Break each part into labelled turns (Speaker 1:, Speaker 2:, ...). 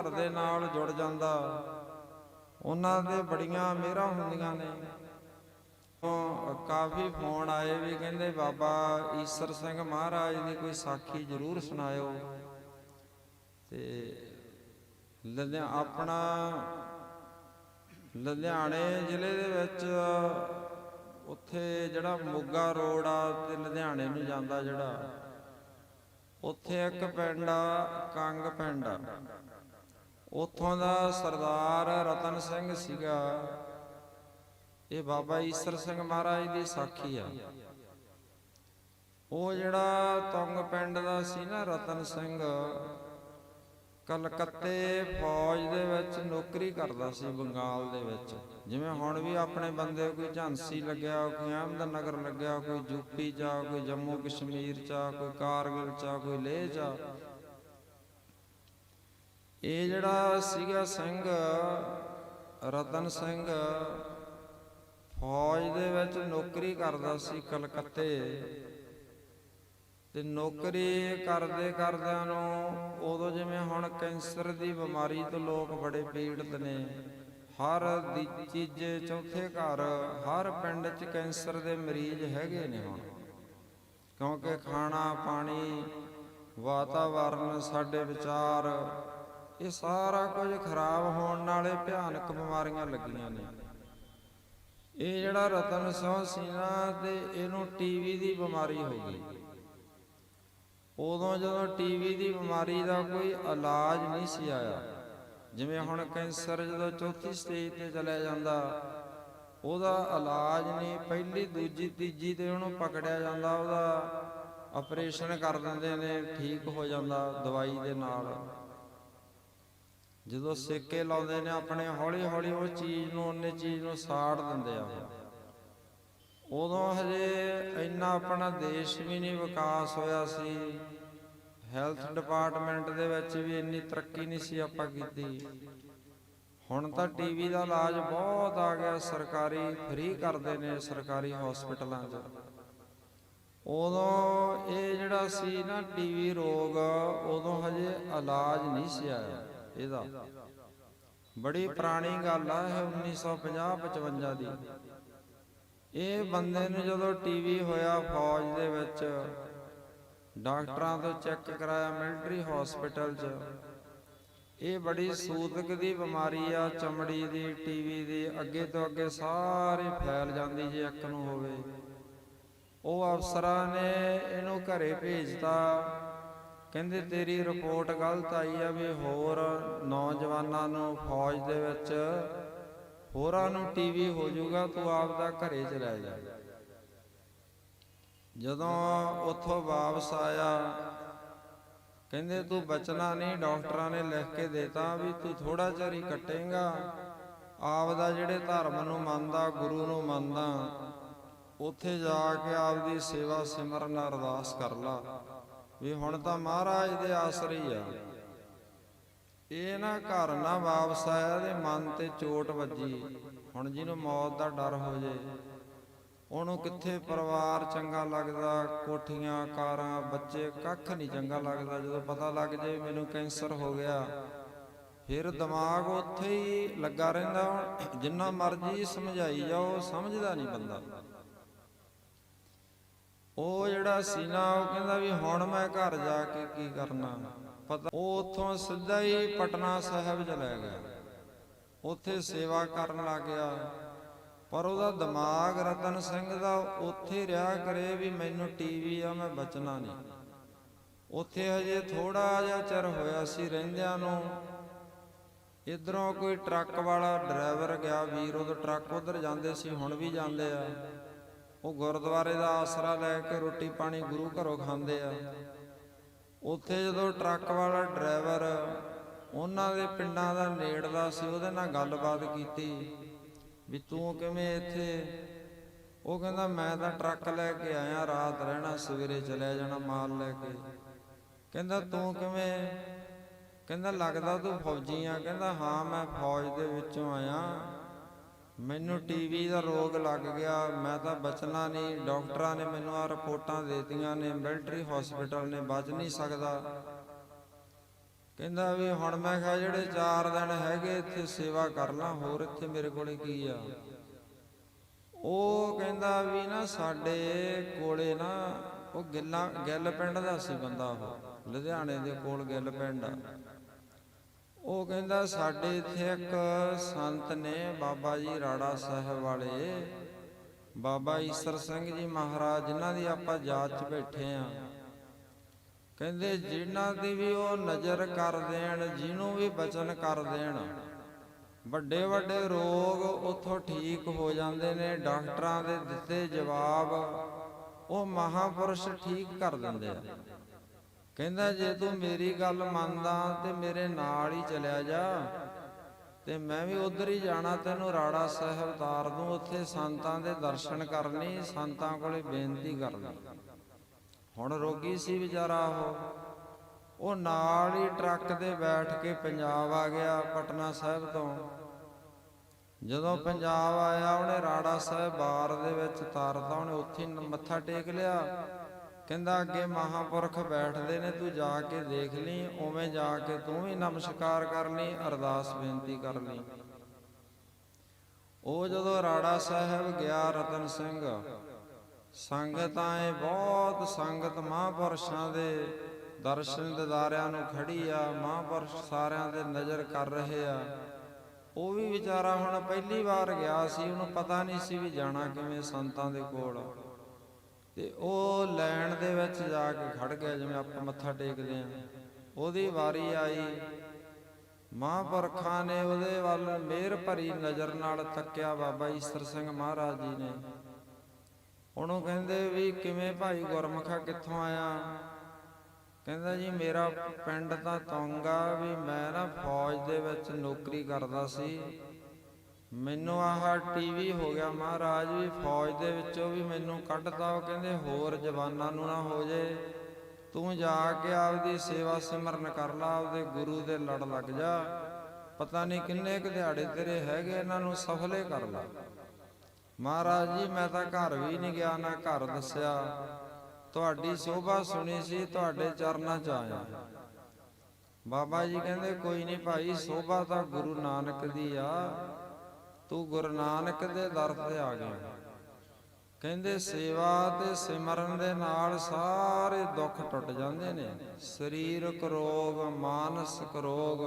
Speaker 1: ਘਰ ਦੇ ਨਾਲ ਜੁੜ ਜਾਂਦਾ। ਉਹਨਾਂ ਦੇ ਬੜੀਆਂ ਮਿਹਰਾਂ ਹੁੰਦੀਆਂ ਨੇ। ਕਾਫੀ ਫੋਨ ਆਏ ਵੀ ਕਹਿੰਦੇ, ਬਾਬਾ ਈਸਰ ਸਿੰਘ ਮਹਾਰਾਜ ਦੀ ਕੋਈ ਸਾਖੀ ਜ਼ਰੂਰ ਸੁਣਾਇਓ। ਤੇ ਲੁਧਿਆ ਆਪਣਾ ਲੁਧਿਆਣੇ ਜ਼ਿਲ੍ਹੇ ਦੇ ਵਿੱਚ ਉੱਥੇ ਜਿਹੜਾ ਮੋਗਾ ਰੋਡ ਆ ਤੇ ਲੁਧਿਆਣੇ ਨੂੰ ਜਾਂਦਾ ਜਿਹੜਾ। ਉੱਥੇ ਇੱਕ ਪਿੰਡ ਆ, ਕੰਗ ਪਿੰਡ ਆ। ਉੱਥੋਂ ਦਾ ਸਰਦਾਰ ਰਤਨ ਸਿੰਘ ਸੀਗਾ ਇਹ ਬਾਬਾ ਈਸਰ ਸਿੰਘ ਮਹਾਰਾਜ ਦੀ ਸਾਖੀ ਆ ਉਹ ਜਿਹੜਾ ਤੁੰਗ ਪਿੰਡ ਦਾ ਸੀ ਨਾ ਰਤਨ ਸਿੰਘ ਕਲਕੱਤੇ ਫੌਜ ਦੇ ਵਿੱਚ ਨੌਕਰੀ ਕਰਦਾ ਸੀ ਬੰਗਾਲ ਦੇ ਵਿੱਚ ਜਿਵੇਂ ਹੁਣ ਵੀ ਆਪਣੇ ਬੰਦੇ ਕੋਈ ਝਾਂਸੀ ਲੱਗਿਆ ਕੋਈ ਅਹਿਮਦਨਗਰ ਲੱਗਿਆ ਕੋਈ ਯੂਪੀ ਚ ਆ, ਕੋਈ ਜੰਮੂ ਕਸ਼ਮੀਰ ਚ ਆ, ਕੋਈ ਕਾਰਗਿਲ ਚ ਆ, ਕੋਈ ਲੇਹ ਚ ਆ। ਇਹ ਜਿਹੜਾ ਸੀਗਾ ਸਿੰਘ, ਰਤਨ ਸਿੰਘ, ਫੌਜ ਦੇ ਵਿੱਚ ਨੌਕਰੀ ਕਰਦਾ ਸੀ ਕਲਕੱਤੇ। ਤੇ ਨੌਕਰੀ ਕਰਦੇ ਕਰਦਿਆਂ ਨੂੰ ਉਦੋਂ ਜਿਵੇਂ ਹੁਣ ਕੈਂਸਰ ਦੀ ਬਿਮਾਰੀ ਤੋਂ ਲੋਕ ਬੜੇ ਪੀੜਤ ਨੇ। ਹਰ ਦੀ ਤੀਜੇ ਚੌਥੇ ਘਰ, ਹਰ ਪਿੰਡ 'ਚ ਕੈਂਸਰ ਦੇ ਮਰੀਜ਼ ਹੈਗੇ ਨੇ ਹੁਣ। ਕਿਉਂਕਿ ਖਾਣਾ, ਪਾਣੀ, ਵਾਤਾਵਰਨ ਸਾਡੇ ਵਿਚਾਰ ਇਹ ਸਾਰਾ ਕੁਝ ਖਰਾਬ ਹੋਣ ਨਾਲੇ ਭਿਆਨਕ ਬਿਮਾਰੀਆਂ ਲੱਗੀਆਂ ਨੇ। ਇਹ ਜਿਹੜਾ ਰਤਨ ਸੋਹ ਸੀ ਨਾ ਤੇ ਇਹਨੂੰ ਟੀਵੀ ਦੀ ਬਿਮਾਰੀ ਹੋ ਗਈ। ਉਦੋਂ ਜਦੋਂ ਟੀਵੀ ਦੀ ਬਿਮਾਰੀ ਦਾ ਕੋਈ ਇਲਾਜ ਨਹੀਂ ਸੀ ਆਇਆ, ਜਿਵੇਂ ਹੁਣ ਕੈਂਸਰ ਜਦੋਂ ਚੌਥੀ ਸਟੇਜ ਤੇ ਚਲਿਆ ਜਾਂਦਾ, ਉਹਦਾ ਇਲਾਜ ਨਹੀਂ ਪਹਿਲੀ, ਦੂਜੀ, ਤੀਜੀ ਤੇ ਉਹਨੂੰ ਪਕੜਿਆ ਜਾਂਦਾ, ਉਹਦਾ ਆਪਰੇਸ਼ਨ ਕਰ ਦਿੰਦੇ ਨੇ, ਠੀਕ ਹੋ ਜਾਂਦਾ ਦਵਾਈ ਦੇ ਨਾਲ। ਜਦੋਂ ਸਿੱਕੇ ਲਾਉਂਦੇ ਨੇ, ਆਪਣੇ ਹੌਲੀ ਹੌਲੀ ਉਹ ਚੀਜ਼ ਨੂੰ, ਉਹਨੇ ਚੀਜ਼ ਨੂੰ ਸਾੜ ਦਿੰਦੇ ਆ। ਉਦੋਂ ਹਜੇ ਇੰਨਾ ਆਪਣਾ ਦੇਸ਼ ਵੀ ਨਹੀਂ ਵਿਕਾਸ ਹੋਇਆ ਸੀ। ਹੈਲਥ ਡਿਪਾਰਟਮੈਂਟ ਦੇ ਵਿੱਚ ਵੀ ਇੰਨੀ ਤਰੱਕੀ ਨਹੀਂ ਸੀ ਆਪਾਂ ਕੀਤੀ। ਹੁਣ ਤਾਂ ਟੀਵੀ ਦਾ ਇਲਾਜ ਬਹੁਤ ਆ ਗਿਆ, ਸਰਕਾਰੀ ਫ੍ਰੀ ਕਰਦੇ ਨੇ ਸਰਕਾਰੀ ਹਸਪੀਟਲਾਂ 'ਚ। ਉਦੋਂ ਇਹ ਜਿਹੜਾ ਸੀ ਨਾ ਟੀਵੀ ਰੋਗ, ਉਦੋਂ ਹਜੇ ਇਲਾਜ ਨਹੀਂ ਸੀ ਆਇਆ। ਇਹਦਾ। ਬੜੀ ਪੁਰਾਣੀ ਗੱਲ ਆ ਇਹ 1950 55 ਦੀ। ਇਹ ਬੰਦੇ ਨੂੰ ਜਦੋਂ ਟੀਵੀ ਹੋਇਆ ਫੌਜ ਦੇ ਵਿੱਚ, ਡਾਕਟਰਾਂ ਤੋਂ ਚੈੱਕ ਕਰਾਇਆ ਮਿਲਟਰੀ ਹਸਪੀਟਲ 'ਚ। ਇਹ ਬੜੀ ਸੂਤਕ ਦੀ ਬਿਮਾਰੀ ਆ, ਚਮੜੀ ਦੀ, ਟੀਵੀ ਦੀ, ਅੱਗੇ ਤੋਂ ਅੱਗੇ ਸਾਰੇ ਫੈਲ ਜਾਂਦੀ ਜੇ ਇੱਕ ਨੂੰ ਹੋਵੇ। ਉਹ ਅਫਸਰਾਂ ਨੇ ਇਹਨੂੰ ਘਰੇ ਭੇਜਤਾ। ਕਹਿੰਦੇ ਤੇਰੀ ਰਿਪੋਰਟ ਗਲਤ ਆਈ ਆ ਵੀ ਹੋਰ ਨੌਜਵਾਨਾਂ ਨੂੰ ਫੌਜ ਦੇ ਵਿੱਚ ਹੋਰਾਂ ਨੂੰ ਟੀਵੀ ਹੋ ਜਾਊਗਾ, ਤੂੰ ਆਪ ਦਾ ਘਰੇ ਚਲਾ ਜਾ। ਜਦੋਂ ਉੱਥੋਂ ਵਾਪਸ ਆਇਆ, ਕਹਿੰਦੇ ਤੂੰ ਬਚਣਾ ਨਹੀਂ, ਡਾਕਟਰਾਂ ਨੇ ਲਿਖ ਕੇ ਦੇਤਾ ਵੀ ਤੂੰ ਥੋੜਾ ਚਿਰ ਹੀ ਕੱਟੇਗਾ। ਆਪਦਾ ਜਿਹੜੇ ਧਰਮ ਨੂੰ ਮੰਨਦਾ, ਗੁਰੂ ਨੂੰ ਮੰਨਦਾ, ਉੱਥੇ ਜਾ ਕੇ ਆਪਦੀ ਸੇਵਾ ਸਿਮਰਨ ਅਰਦਾਸ ਕਰ ਲਾ। ਵੀ ਹੁਣ ਤਾਂ ਮਹਾਰਾਜ ਦੇ ਆਸਰੇ ਹੀ ਆ। ਇਹ ਨਾ ਘਰ ਨਾ ਵਾਪਸ ਆਇਆ ਤੇ ਮਨ ਤੇ ਚੋਟ ਵੱਜੀ। ਹੁਣ ਜਿਹਨੂੰ ਮੌਤ ਦਾ ਡਰ ਹੋ ਜੇ, ਉਹਨੂੰ ਕਿੱਥੇ ਪਰਿਵਾਰ ਚੰਗਾ ਲੱਗਦਾ, ਕੋਠੀਆਂ, ਕਾਰਾਂ, ਬੱਚੇ, ਕੱਖ ਨਹੀਂ ਚੰਗਾ ਲੱਗਦਾ। ਜਦੋਂ ਪਤਾ ਲੱਗ ਜੇ ਮੈਨੂੰ ਕੈਂਸਰ ਹੋ ਗਿਆ, ਫਿਰ ਦਿਮਾਗ ਉੱਥੇ ਹੀ ਲੱਗਾ ਰਹਿੰਦਾ। ਜਿੰਨਾ ਮਰਜ਼ੀ ਸਮਝਾਈ ਜਾਓ, ਸਮਝਦਾ ਨਹੀਂ ਬੰਦਾ। ਉਹ ਜਿਹੜਾ ਸੀ ਨਾ ਉਹ ਕਹਿੰਦਾ ਵੀ ਹੁਣ ਮੈਂ ਘਰ ਜਾ ਕੇ ਕੀ ਕਰਨਾ? ਪਤਾ ਉਹ ਉੱਥੋਂ ਸਿੱਧਾ ਹੀ ਪਟਨਾ ਸਾਹਿਬ ਚਲਾ ਗਿਆ। ਉੱਥੇ ਸੇਵਾ ਕਰਨ ਲੱਗ ਗਿਆ। ਪਰ ਉਹਦਾ ਦਿਮਾਗ ਰਤਨ ਸਿੰਘ ਦਾ ਉੱਥੇ ਰਿਹਾ ਕਰੇ ਵੀ ਮੈਨੂੰ ਟੀਵੀ ਆ, ਮੈਂ ਬਚਣਾ ਨਹੀਂ। ਉੱਥੇ ਹਜੇ ਥੋੜਾ ਜਿਹਾ ਚਿਰ ਹੋਇਆ ਸੀ ਰਹਿੰਦਿਆਂ ਨੂੰ। ਇਧਰੋਂ ਕੋਈ ਟਰੱਕ ਵਾਲਾ ਡਰਾਈਵਰ ਗਿਆ, ਵੀਰ, ਉਹ ਟਰੱਕ ਉਧਰ ਜਾਂਦੇ ਸੀ, ਹੁਣ ਵੀ ਜਾਂਦੇ ਆ। ਉਹ ਗੁਰਦੁਆਰੇ ਦਾ ਆਸਰਾ ਲੈ ਕੇ ਰੋਟੀ ਪਾਣੀ ਗੁਰੂ ਘਰੋਂ ਖਾਂਦੇ ਆ। ਉੱਥੇ ਜਦੋਂ ਟਰੱਕ ਵਾਲਾ ਡਰਾਈਵਰ ਉਹਨਾਂ ਦੇ ਪਿੰਡਾਂ ਦਾ ਨੇੜਲਾ ਸੀ, ਉਹਦੇ ਨਾਲ ਗੱਲਬਾਤ ਕੀਤੀ ਵੀ ਤੂੰ ਕਿਵੇਂ ਇੱਥੇ? ਉਹ ਕਹਿੰਦਾ, ਮੈਂ ਤਾਂ ਟਰੱਕ ਲੈ ਕੇ ਆਇਆ, ਰਾਤ ਰਹਿਣਾ, ਸਵੇਰੇ ਚਲਿਆ ਜਾਣਾ, ਮਾਲ ਲੈ ਕੇ। ਕਹਿੰਦਾ, ਤੂੰ ਕਿਵੇਂ? ਕਹਿੰਦਾ, ਲੱਗਦਾ ਤੂੰ ਫੌਜੀ ਆ। ਕਹਿੰਦਾ, ਹਾਂ, ਮੈਂ ਫੌਜ ਦੇ ਵਿੱਚੋਂ ਆਇਆ। ਮੈਨੂੰ ਟੀਵੀ ਦਾ ਰੋਗ ਲੱਗ ਗਿਆ। ਮੈਂ ਤਾਂ ਬਚਣਾ ਨਹੀਂ। ਡਾਕਟਰਾਂ ਨੇ ਮੈਨੂੰ ਆ ਰਿਪੋਰਟਾਂ ਦੇਤੀਆਂ ਨੇ। ਮਿਲਟਰੀ ਹਸਪੀਟਲ ਨੇ ਬਚ ਨਹੀਂ ਸਕਦਾ। ਕਹਿੰਦਾ ਵੀ ਹੁਣ ਮੈਂ ਕਿਹਾ ਜਿਹੜੇ 4 ਦਿਨ ਹੈਗੇ, ਇੱਥੇ ਸੇਵਾ ਕਰ ਲਾਂ। ਹੋਰ ਇੱਥੇ ਮੇਰੇ ਕੋਲੇ ਕੀ ਆ? ਉਹ ਕਹਿੰਦਾ ਵੀ ਨਾ ਸਾਡੇ ਕੋਲੇ ਨਾ ਉਹ ਗਿੱਲਾ ਗਿੱਲ ਪਿੰਡ ਦਾ ਸੀ ਬੰਦਾ ਉਹ। ਲੁਧਿਆਣੇ ਦੇ ਕੋਲ ਗਿੱਲ ਪਿੰਡ ਆ। ਉਹ ਕਹਿੰਦਾ, ਸਾਡੇ ਇੱਥੇ ਇੱਕ ਸੰਤ ਨੇ ਬਾਬਾ ਜੀ ਰਾੜਾ ਸਾਹਿਬ ਵਾਲੇ। ਬਾਬਾ ਈਸਰ ਸਿੰਘ ਜੀ ਮਹਾਰਾਜ, ਜਿਨ੍ਹਾਂ ਦੀ ਆਪਾਂ ਯਾਦ 'ਚ ਬੈਠੇ ਆ। ਕਹਿੰਦੇ, ਜਿਨ੍ਹਾਂ ਦੀ ਵੀ ਉਹ ਨਜ਼ਰ ਕਰ ਦੇਣ, ਜਿਹਨੂੰ ਵੀ ਬਚਨ ਕਰ ਦੇਣ, ਵੱਡੇ ਵੱਡੇ ਰੋਗ ਉਥੋਂ ਠੀਕ ਹੋ ਜਾਂਦੇ ਨੇ, ਡਾਕਟਰਾਂ ਦੇ ਦਿੱਤੇ ਜਵਾਬ, ਉਹ ਮਹਾਪੁਰਸ਼ ਠੀਕ ਕਰ ਦਿੰਦੇ ਆ। ਕਹਿੰਦਾ ਜੇ ਤੂੰ ਮੇਰੀ ਗੱਲ ਮੰਨਦਾ ਤੇ ਮੇਰੇ ਨਾਲ ਹੀ ਚਲਿਆ ਜਾ। ਤੇ ਮੈਂ ਵੀ ਉਧਰ ਹੀ ਜਾਣਾ ਤੈਨੂੰ ਰਾੜਾ ਸਾਹਿਬ ਤਾਰ ਦੂੰ, ਉੱਥੇ ਸੰਤਾਂ ਦੇ ਦਰਸ਼ਨ ਕਰਨੀ, ਸੰਤਾਂ ਕੋਲੇ ਬੇਨਤੀ ਕਰਨੀ। ਹੁਣ ਰੋਗੀ ਸੀ ਵਿਚਾਰਾ ਉਹ। ਉਹ ਨਾਲ ਹੀ ਟਰੱਕ ਤੇ ਬੈਠ ਕੇ ਪੰਜਾਬ ਆ ਗਿਆ ਪਟਨਾ ਸਾਹਿਬ ਤੋਂ। ਜਦੋਂ ਪੰਜਾਬ ਆਇਆ, ਉਹਨੇ ਰਾੜਾ ਸਾਹਿਬ ਬਾਰ ਦੇ ਵਿੱਚ ਤਾਰਦਾ ਉਹਨੇ ਉੱਥੇ ਹੀ ਮੱਥਾ ਟੇਕ ਲਿਆ। ਕਹਿੰਦਾ ਅੱਗੇ ਮਹਾਪੁਰਖ ਬੈਠਦੇ ਨੇ, ਤੂੰ ਜਾ ਕੇ ਦੇਖ ਲਈ, ਉਵੇਂ ਜਾ ਕੇ ਤੂੰ ਵੀ ਨਮਸਕਾਰ ਕਰਨੀ ਅਰਦਾਸ ਬੇਨਤੀ ਕਰਨੀ ਉਹ ਜਦੋਂ ਰਾੜਾ ਸਾਹਿਬ ਗਿਆ ਰਤਨ ਸਿੰਘ, ਸੰਗਤਾਂ ਇਹ ਬਹੁਤ ਸੰਗਤ ਮਹਾਂਪੁਰਸ਼ਾਂ ਦੇ ਦਰਸ਼ਨ ਦਿਦਾਰਿਆਂ ਨੂੰ ਖੜੀ ਆ, ਮਹਾਂਪੁਰਸ਼ ਸਾਰਿਆਂ ਦੇ ਨਜ਼ਰ ਕਰ ਰਹੇ ਆ। ਉਹ ਵੀ ਵਿਚਾਰਾ ਹੁਣ ਪਹਿਲੀ ਵਾਰ ਗਿਆ ਸੀ, ਉਹਨੂੰ ਪਤਾ ਨਹੀਂ ਸੀ ਵੀ ਜਾਣਾ ਕਿਵੇਂ ਸੰਤਾਂ ਦੇ ਕੋਲ। ਤੇ ਉਹ ਲੈਣ ਦੇ ਵਿੱਚ ਜਾ ਕੇ ਖੜ ਗਿਆ ਜਿਵੇਂ ਆਪਾਂ ਮੱਥਾ ਟੇਕਦੇ ਆ ਉਹਦੀ ਵਾਰੀ ਆਈ। ਮਹਾਂਪੁਰਖਾਂ ਨੇ ਉਹਦੇ ਵੱਲ ਮਿਹਰ ਭਰੀ ਨਜ਼ਰ ਨਾਲ ਤੱਕਿਆ ਬਾਬਾ ਈਸਰ ਸਿੰਘ ਮਹਾਰਾਜ ਜੀ ਨੇ। ਉਹਨੂੰ ਕਹਿੰਦੇ ਵੀ ਕਿਵੇਂ ਭਾਈ ਗੁਰਮਖਾ ਕਿੱਥੋਂ ਆਇਆ? ਕਹਿੰਦਾ ਜੀ, ਮੇਰਾ ਪਿੰਡ ਤਾਂ ਤੌਂਗਾ ਵੀ ਮੈਂ ਨਾ ਫੌਜ ਦੇ ਵਿੱਚ ਨੌਕਰੀ ਕਰਦਾ ਸੀ। ਮੈਨੂੰ ਆਹ ਟੀਵੀ ਹੋ ਗਿਆ ਮਹਾਰਾਜ, ਵੀ ਫੌਜ ਦੇ ਵਿੱਚੋਂ ਵੀ ਮੈਨੂੰ ਕੱਢਤਾ, ਉਹ ਕਹਿੰਦੇ ਹੋਰ ਜਵਾਨਾਂ ਨੂੰ ਨਾ ਹੋ ਜੇ। ਤੂੰ ਜਾ ਕੇ ਆਪਦੀ ਸੇਵਾ ਸਿਮਰਨ ਕਰ ਲਾ, ਆਪਦੇ ਗੁਰੂ ਦੇ ਲੜ ਲੱਗ ਜਾ। ਪਤਾ ਨਹੀਂ ਕਿੰਨੇ ਕੁ ਦਿਹਾੜੇ ਤੇਰੇ ਹੈਗੇ, ਇਹਨਾਂ ਨੂੰ ਸਫਲੇ ਕਰ ਲਾ। ਮਹਾਰਾਜ ਜੀ, ਮੈਂ ਤਾਂ ਘਰ ਵੀ ਨਹੀਂ ਗਿਆ, ਨਾ ਘਰ ਦੱਸਿਆ। ਤੁਹਾਡੀ ਸੋਭਾ ਸੁਣੀ ਸੀ, ਤੁਹਾਡੇ ਚਰਨਾਂ 'ਚ ਆਇਆ। ਬਾਬਾ ਜੀ ਕਹਿੰਦੇ, ਕੋਈ ਨਹੀਂ ਭਾਈ, ਸੋਭਾ ਤਾਂ ਗੁਰੂ ਨਾਨਕ ਦੀ ਆ। ਤੂੰ ਗੁਰੂ ਨਾਨਕ ਦੇ ਦਰ ਤੇ ਆ ਗਿਆ। ਕਹਿੰਦੇ, ਸੇਵਾ ਤੇ ਸਿਮਰਨ ਦੇ ਨਾਲ ਸਾਰੇ ਦੁੱਖ ਟੁੱਟ ਜਾਂਦੇ ਨੇ। ਸਰੀਰਕ ਰੋਗ ਮਾਨਸਿਕ ਰੋਗ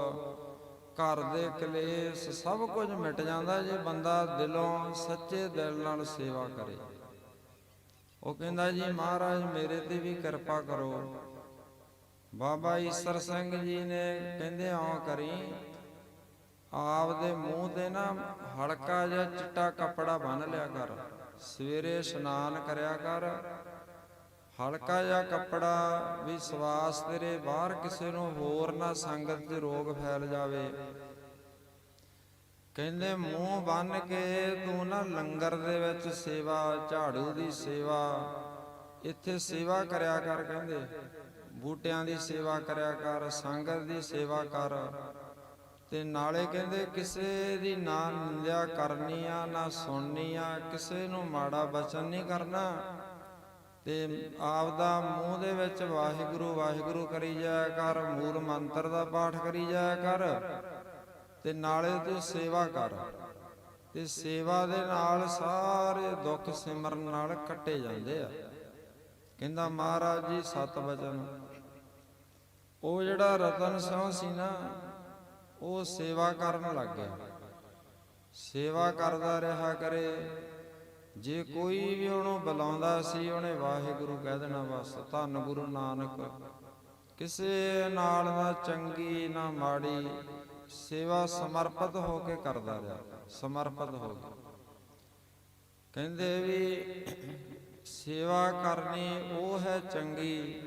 Speaker 1: ਘਰ ਦੇ ਕਲੇਸ਼ ਸਭ ਕੁਝ ਮਿਟ ਜਾਂਦਾ ਜੇ ਬੰਦਾ ਦਿਲੋਂ, ਸੱਚੇ ਦਿਲ ਨਾਲ ਸੇਵਾ ਕਰੇ। ਉਹ ਕਹਿੰਦਾ, ਜੀ ਮਹਾਰਾਜ, ਮੇਰੇ ਤੇ ਵੀ ਕਿਰਪਾ ਕਰੋ। ਬਾਬਾ ਈਸਰ ਸਿੰਘ ਜੀ ਨੇ ਕਹਿੰਦੇ, ਆਉਂ ਕਰੀ। ਆਪ ਦੇ ਮੂੰਹ ਤੇ ਨਾ ਹਲਕਾ ਜਿਹਾ ਚਿੱਟਾ ਕੱਪੜਾ ਬੰਨ ਲਿਆ ਕਰ। ਸਵੇਰੇ ਇਸ਼ਨਾਨ ਕਰਿਆ ਕਰ। ਹਲਕਾ ਜਿਹਾ ਕੱਪੜਾ ਵੀ ਸਵਾਸ ਤੇਰੇ ਬਾਹਰ ਕਿਸੇ ਨੂੰ ਹੋਰ ਨਾ ਸੰਗਤ ਦੇ ਰੋਗ ਫੈਲ ਜਾਵੇ। ਕਹਿੰਦੇ ਮੂੰਹ ਬੰਨ ਕੇ ਤੂੰ ਨਾ ਲੰਗਰ ਦੇ ਵਿੱਚ ਸੇਵਾ, ਝਾੜੂ ਦੀ ਸੇਵਾ, ਇੱਥੇ ਸੇਵਾ ਕਰਿਆ ਕਰ ਕਹਿੰਦੇ। ਬੂਟਿਆਂ ਦੀ ਸੇਵਾ ਕਰਿਆ ਕਰ, ਸੰਗਤ ਦੀ ਸੇਵਾ ਕਰ। ਤੇ ਨਾਲੇ ਕਹਿੰਦੇ ਕਿਸੇ ਦੀ ਨਾ ਨਿੰਦਿਆ ਕਰਨੀ ਆ ਨਾ ਸੁਣਨੀ ਆ ਕਿਸੇ ਨੂੰ ਮਾੜਾ ਬਚਨ ਨਹੀਂ ਕਰਨਾ। ਤੇ ਆਪਦਾ ਮੂੰਹ ਦੇ ਵਿੱਚ ਵਾਹਿਗੁਰੂ ਵਾਹਿਗੁਰੂ ਕਰੀ ਜਾਇਆ ਕਰ, ਮੂਲ ਮੰਤਰ ਦਾ ਪਾਠ ਕਰੀ ਜਾਇਆ ਕਰ, ਤੇ ਨਾਲੇ ਤੂੰ ਸੇਵਾ ਕਰ। ਤੇ ਸੇਵਾ ਦੇ ਨਾਲ ਸਾਰੇ ਦੁੱਖ ਸਿਮਰਨ ਨਾਲ ਕੱਟੇ ਜਾਂਦੇ ਆ। ਕਹਿੰਦਾ ਮਹਾਰਾਜ ਜੀ, ਸਤ ਵਚਨ। ਉਹ ਜਿਹੜਾ ਰਤਨ ਸਿੰਘ ਸੀ ਨਾ ਉਹ ਸੇਵਾ ਕਰਨ ਲੱਗ ਗਿਆ। ਸੇਵਾ ਕਰਦਾ ਰਿਹਾ ਕਰੇ। ਜੇ ਕੋਈ ਵੀ ਉਹਨੂੰ ਬੁਲਾਉਂਦਾ ਸੀ, ਉਹਨੇ ਵਾਹਿਗੁਰੂ ਕਹਿ ਦੇਣਾ, ਬਸ, ਧੰਨ ਗੁਰੂ ਨਾਨਕ। ਕਿਸੇ ਨਾਲ ਨਾ ਚੰਗੀ, ਨਾ ਮਾੜੀ ਸੇਵਾ ਸਮਰਪਿਤ ਹੋ ਕੇ ਕਰਦਾ ਰਿਹਾ, ਸਮਰਪਿਤ ਹੋ ਕੇ। ਕਹਿੰਦੇ ਵੀ ਸੇਵਾ ਕਰਨੀ ਉਹ ਹੈ ਚੰਗੀ,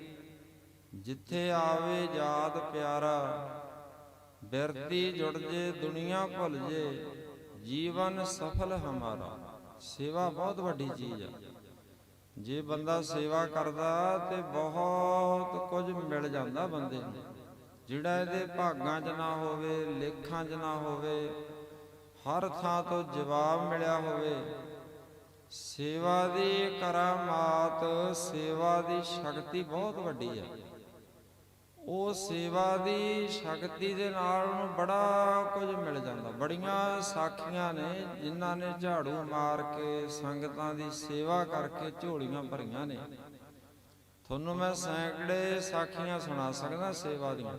Speaker 1: ਜਿੱਥੇ ਆਵੇ ਯਾਦ ਪਿਆਰਾ। ਬਿਰਤੀ ਜੁੜ ਜੇ, ਦੁਨੀਆ ਭੁੱਲ ਜੇ, ਜੀਵਨ ਸਫਲ ਹਮਾਰਾ। ਸੇਵਾ ਬਹੁਤ ਵੱਡੀ ਚੀਜ਼ ਆ। ਜੇ ਬੰਦਾ ਸੇਵਾ ਕਰਦਾ ਤੇ ਬਹੁਤ ਕੁਝ ਮਿਲ ਜਾਂਦਾ ਬੰਦੇ ਨੂੰ। ਜਿਹੜਾ ਇਹਦੇ ਭਾਗਾਂ 'ਚ ਨਾ ਹੋਵੇ, ਲੇਖਾਂ 'ਚ ਨਾ ਹੋਵੇ, ਹਰ ਥਾਂ ਤੋਂ ਜਵਾਬ ਮਿਲਿਆ ਹੋਵੇ, ਸੇਵਾ ਦੀ ਕਰਾਮਾਤ, ਸੇਵਾ ਦੀ ਸ਼ਕਤੀ ਬਹੁਤ ਵੱਡੀ ਹੈ ਉਹ ਸੇਵਾ ਦੀ ਸ਼ਕਤੀ ਦੇ ਨਾਲ ਉਹਨੂੰ ਬੜਾ ਕੁਝ ਮਿਲ ਜਾਂਦਾ। ਬੜੀਆਂ ਸਾਖੀਆਂ ਨੇ ਜਿਨ੍ਹਾਂ ਨੇ ਝਾੜੂ ਮਾਰ ਕੇ, ਸੰਗਤਾਂ ਦੀ ਸੇਵਾ ਕਰਕੇ ਝੋਲੀਆਂ ਭਰੀਆਂ ਨੇ। ਤੁਹਾਨੂੰ ਮੈਂ ਸੈਂਕੜੇ ਸਾਖੀਆਂ ਸੁਣਾ ਸਕਦਾ ਸੇਵਾ ਦੀਆਂ।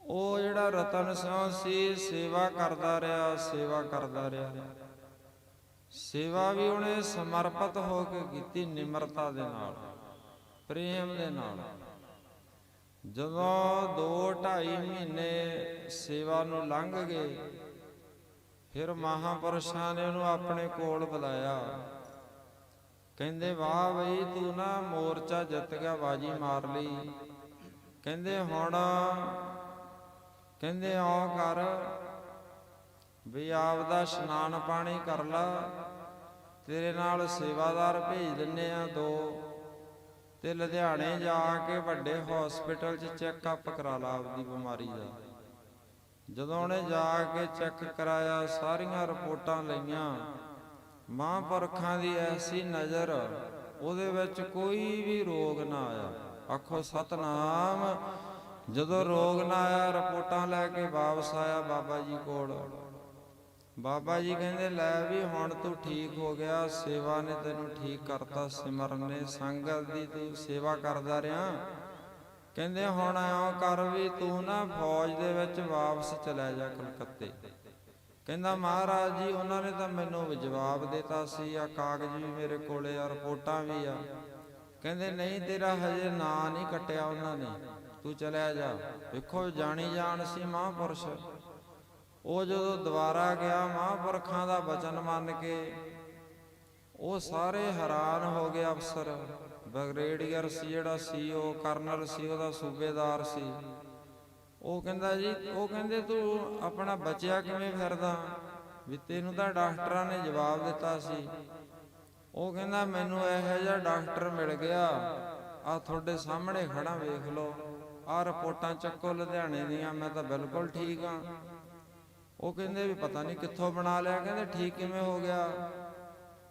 Speaker 1: ਉਹ ਜਿਹੜਾ ਰਤਨ ਸਿੰਘ ਸੀ, ਸੇਵਾ ਕਰਦਾ ਰਿਹਾ, ਸੇਵਾ ਕਰਦਾ ਰਿਹਾ। ਸੇਵਾ ਵੀ ਉਹਨੇ ਸਮਰਪਿਤ ਹੋ ਕੇ ਕੀਤੀ ਨਿਮਰਤਾ ਦੇ ਨਾਲ, ਪ੍ਰੇਮ ਦੇ ਨਾਲ। ਜਦੋਂ 2 2.5 ਮਹੀਨੇ ਸੇਵਾ ਨੂੰ ਲੰਘ ਗਏ, ਫਿਰ ਮਹਾਪੁਰਸ਼ਾਂ ਨੇ ਉਹਨੂੰ ਆਪਣੇ ਕੋਲ ਬੁਲਾਇਆ। ਕਹਿੰਦੇ, ਵਾਹ ਬਈ, ਤੂੰ ਨਾ ਮੋਰਚਾ ਜਿੱਤ ਗਿਆ, ਬਾਜੀ ਮਾਰ ਲਈ। ਕਹਿੰਦੇ, ਹੁਣ ਕਹਿੰਦੇ ਆ ਕਰ ਵੀ ਆਪ ਦਾ ਇਸ਼ਨਾਨ ਪਾਣੀ ਕਰ ਲਾ, ਤੇਰੇ ਨਾਲ ਸੇਵਾਦਾਰ ਭੇਜ ਦਿੰਨੇ ਆ ਦੋ। ਤੇ ਲੁਧਿਆਣੇ ਜਾ ਕੇ ਵੱਡੇ ਹਸਪੀਟਲ 'ਚ ਚੈੱਕਅਪ ਕਰਾ ਲਾ ਆਪਦੀ ਬਿਮਾਰੀ ਦਾ। ਜਦੋਂ ਉਹਨੇ ਜਾ ਕੇ ਚੈੱਕ ਕਰਾਇਆ, ਸਾਰੀਆਂ ਰਿਪੋਰਟਾਂ ਲਈਆਂ, ਮਹਾਂਪੁਰਖਾਂ ਦੀ ਐਸੀ ਨਜ਼ਰ, ਉਹਦੇ ਵਿੱਚ ਕੋਈ ਵੀ ਰੋਗ ਨਾ ਆਇਆ। ਆਖੋ, ਸਤਨਾਮ, ਜਦੋਂ ਰੋਗ ਨਾ ਆਇਆ, ਰਿਪੋਰਟਾਂ ਲੈ ਕੇ ਵਾਪਸ ਆਇਆ ਬਾਬਾ ਜੀ ਕੋਲ। ਬਾਬਾ ਜੀ ਕਹਿੰਦੇ, ਲੈ ਵੀ ਹੁਣ ਤੂੰ ਠੀਕ ਹੋ ਗਿਆ, ਸੇਵਾ ਨੇ ਤੈਨੂੰ ਠੀਕ ਕਰਤਾ ਸਿਮਰਨ ਨੇ ਸੰਗਤ ਦੀ ਤੂੰ ਸੇਵਾ ਕਰਦਾ ਰਿਹਾ। ਕਹਿੰਦੇ, ਹੁਣ ਐਂ ਕਰ ਵੀ ਤੂੰ ਨਾ ਫੌਜ ਦੇ ਵਿੱਚ ਵਾਪਸ ਚਲਾ ਜਾ ਕਲਕੱਤੇ। ਕਹਿੰਦਾ, ਮਹਾਰਾਜ ਜੀ, ਉਹਨਾਂ ਨੇ ਤਾਂ ਮੈਨੂੰ ਜਵਾਬ ਦਿੱਤਾ ਸੀ ਆ ਕਾਗਜ਼ ਵੀ ਮੇਰੇ ਕੋਲੇ ਆ, ਰਿਪੋਰਟਾਂ ਵੀ ਆ। ਕਹਿੰਦੇ, ਨਹੀਂ ਤੇਰਾ ਹਜੇ ਨਾਂ ਨਹੀਂ ਕੱਟਿਆ ਉਹਨਾਂ ਨੇ, ਤੂੰ ਚਲਿਆ ਜਾ। ਵੇਖੋ ਜਾਣੀ ਜਾਣ ਸੀ ਮਹਾਂਪੁਰਸ਼। ਉਹ ਜਦੋਂ ਦੁਬਾਰਾ ਗਿਆ ਮਹਾਂਪੁਰਖਾਂ ਦਾ ਵਚਨ ਮੰਨ ਕੇ, ਉਹ ਸਾਰੇ ਹੈਰਾਨ ਹੋ ਗਏ ਅਫਸਰ। ਬਗਰੇਡੀਅਰ ਸੀ ਜਿਹੜਾ ਸੀ, ਉਹ ਕਰਨਲ ਸੀ, ਉਹਦਾ ਸੂਬੇਦਾਰ ਸੀ। ਉਹ ਕਹਿੰਦਾ ਜੀ, ਉਹ ਕਹਿੰਦੇ ਤੂੰ ਆਪਣਾ ਬਚਿਆ ਕਿਵੇਂ ਫਿਰਦਾ? ਵੀ ਤੈਨੂੰ ਤਾਂ ਡਾਕਟਰਾਂ ਨੇ ਜਵਾਬ ਦਿੱਤਾ ਸੀ। ਉਹ ਕਹਿੰਦਾ, ਮੈਨੂੰ ਇਹੋ ਜਿਹਾ ਡਾਕਟਰ ਮਿਲ ਗਿਆ। ਆ ਤੁਹਾਡੇ ਸਾਹਮਣੇ ਖੜਾ ਵੇਖ ਲਓ। ਆ ਰਿਪੋਰਟਾਂ ਚੱਕੋ ਲੁਧਿਆਣੇ ਦੀਆਂ, ਮੈਂ ਤਾਂ ਬਿਲਕੁਲ ਠੀਕ ਆ। ਉਹ ਕਹਿੰਦੇ ਵੀ ਪਤਾ ਨਹੀਂ ਕਿੱਥੋਂ ਬਣਾ ਲਿਆ, ਕਹਿੰਦੇ ਠੀਕ ਕਿਵੇਂ ਹੋ ਗਿਆ।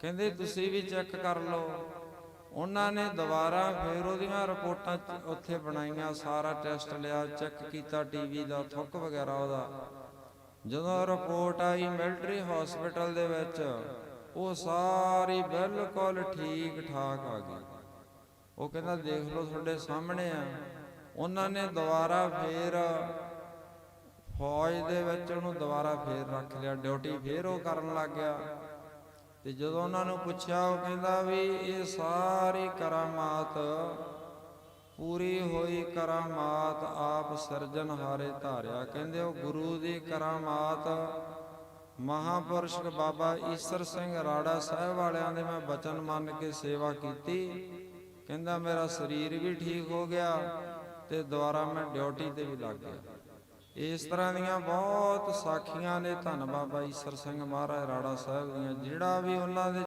Speaker 1: ਕਹਿੰਦੇ ਤੁਸੀਂ ਵੀ ਚੈੱਕ ਕਰ ਲਓ। ਉਹਨਾਂ ਨੇ ਦੁਬਾਰਾ ਫੇਰ ਉਹਦੀਆਂ ਰਿਪੋਰਟਾਂ ਉੱਥੇ ਬਣਾਈਆਂ, ਸਾਰਾ ਟੈਸਟ ਲਿਆ, ਚੈੱਕ ਕੀਤਾ ਟੀਵੀ ਦਾ, ਥੁੱਕ ਵਗੈਰਾ ਉਹਦਾ। ਜਦੋਂ ਰਿਪੋਰਟ ਆਈ ਮਿਲਟਰੀ ਹਸਪੀਟਲ ਦੇ ਵਿੱਚ, ਉਹ ਸਾਰੀ ਬਿਲਕੁਲ ਠੀਕ ਠਾਕ ਆ ਗਈ। ਉਹ ਕਹਿੰਦਾ ਦੇਖ ਲਓ ਤੁਹਾਡੇ ਸਾਹਮਣੇ ਆ। ਉਹਨਾਂ ਨੇ ਦੁਬਾਰਾ ਫੇਰ ਫੌਜ ਦੇ ਵਿੱਚ ਉਹਨੂੰ ਦੁਬਾਰਾ ਫੇਰ ਰੱਖ ਲਿਆ, ਡਿਊਟੀ ਫੇਰ ਉਹ ਕਰਨ ਲੱਗ ਗਿਆ। ਤੇ ਜਦੋਂ ਉਹਨਾਂ ਨੂੰ ਪੁੱਛਿਆ, ਉਹ ਕਹਿੰਦਾ ਵੀ ਇਹ ਸਾਰੀ ਕਰਾਮਾਤ, ਪੂਰੀ ਹੋਈ ਕਰਾਮਾਤ ਆਪ ਸਿਰਜਣਹਾਰੇ ਧਾਰਿਆ। ਕਹਿੰਦੇ ਉਹ ਗੁਰੂ ਦੀ ਕਰਾਮਾਤ ਮਹਾਪੁਰਸ਼ ਬਾਬਾ ਈਸਰ ਸਿੰਘ ਰਾੜਾ ਸਾਹਿਬ ਵਾਲਿਆਂ ਦੇ ਮੈਂ ਬਚਨ ਮੰਨ ਕੇ ਸੇਵਾ ਕੀਤੀ। ਕਹਿੰਦਾ ਮੇਰਾ ਸਰੀਰ ਵੀ ਠੀਕ ਹੋ ਗਿਆ ਤੇ ਦੁਬਾਰਾ ਮੈਂ ਡਿਊਟੀ ਤੇ ਵੀ ਲੱਗ ਗਿਆ। ਇਸ ਤਰ੍ਹਾਂ ਦੀਆਂ ਬਹੁਤ ਸਾਖੀਆਂ ਨੇ ਧੰਨ ਬਾਬਾ ਈਸਰ ਸਿੰਘ ਮਹਾਰਾਜ ਰਾੜਾ ਸਾਹਿਬ ਦੀਆਂ, ਜਿਹੜਾ ਵੀ ਉਹਨਾਂ ਦੇ